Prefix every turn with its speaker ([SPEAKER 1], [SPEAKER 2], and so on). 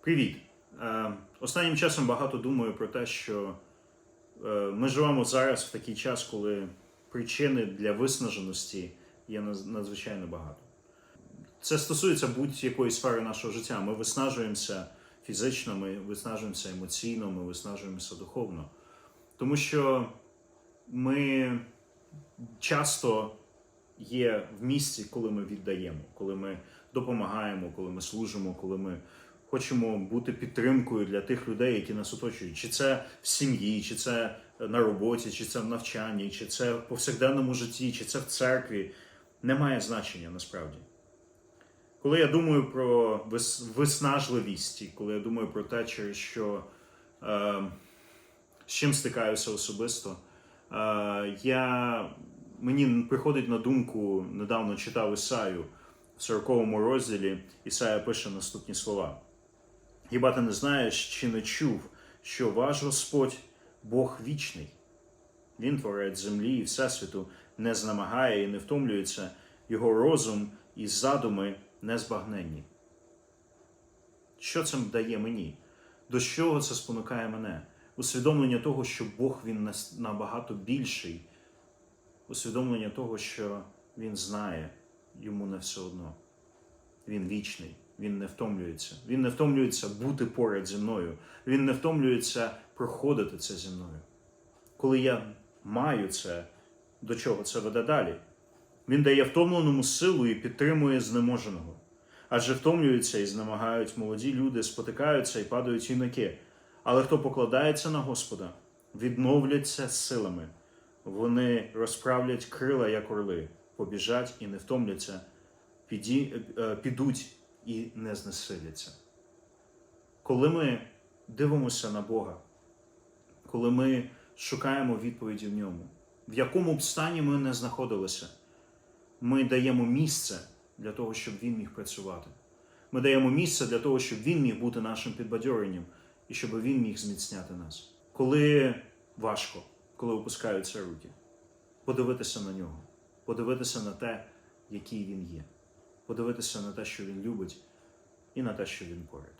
[SPEAKER 1] Привіт! Е, Останнім часом багато думаю про те, що е, ми живемо зараз в такий час, коли причини для виснаженості є надзвичайно багато. Це стосується будь-якої сфери нашого життя. Ми виснажуємося фізично, ми виснажуємося емоційно, ми виснажуємося духовно. Тому що ми часто є в місці, коли ми віддаємо, коли ми допомагаємо, коли ми служимо, коли ми хочемо бути підтримкою для тих людей, які нас оточують. Чи це в сім'ї, чи це на роботі, чи це в навчанні, чи це в повсякденному житті, чи це в церкві. Немає значення насправді. Коли я думаю про виснажливість, коли я думаю про те, через що е, з чим стикаюся особисто, е, я, мені приходить на думку, недавно читав Ісаю в 40 розділі, Ісая пише наступні слова. Хіба ти не знаєш чи не чув, що ваш Господь Бог вічний? Він творець землі і всесвіту, не знемагає і не втомлюється, його розум і задуми незбагненні. Що це дає мені? До чого це спонукає мене? Усвідомлення того, що Бог він набагато більший, усвідомлення того, що Він знає, йому не все одно. Він вічний, він не втомлюється. Він не втомлюється бути поряд зі мною. Він не втомлюється проходити це зі мною. Коли я маю це, до чого це веде далі? Він дає втомленому силу і підтримує знеможеного. Адже втомлюються і знемагають молоді люди, спотикаються і падають юнаки. Але хто покладається на Господа, відновляться силами. Вони розправлять крила, як орли, побіжать і не втомляться, піді, е, підуть і не знесиляться. Коли ми дивимося на Бога, коли ми шукаємо відповіді в ньому, в якому б стані ми не знаходилися, ми даємо місце для того, щоб він міг працювати. Ми даємо місце для того, щоб він міг бути нашим підбадьоренням і щоб він міг зміцняти нас. Коли важко, коли опускаються руки, подивитися на нього, подивитися на те, який він є, подивитися на те, що він любить, і на те, що він поряд.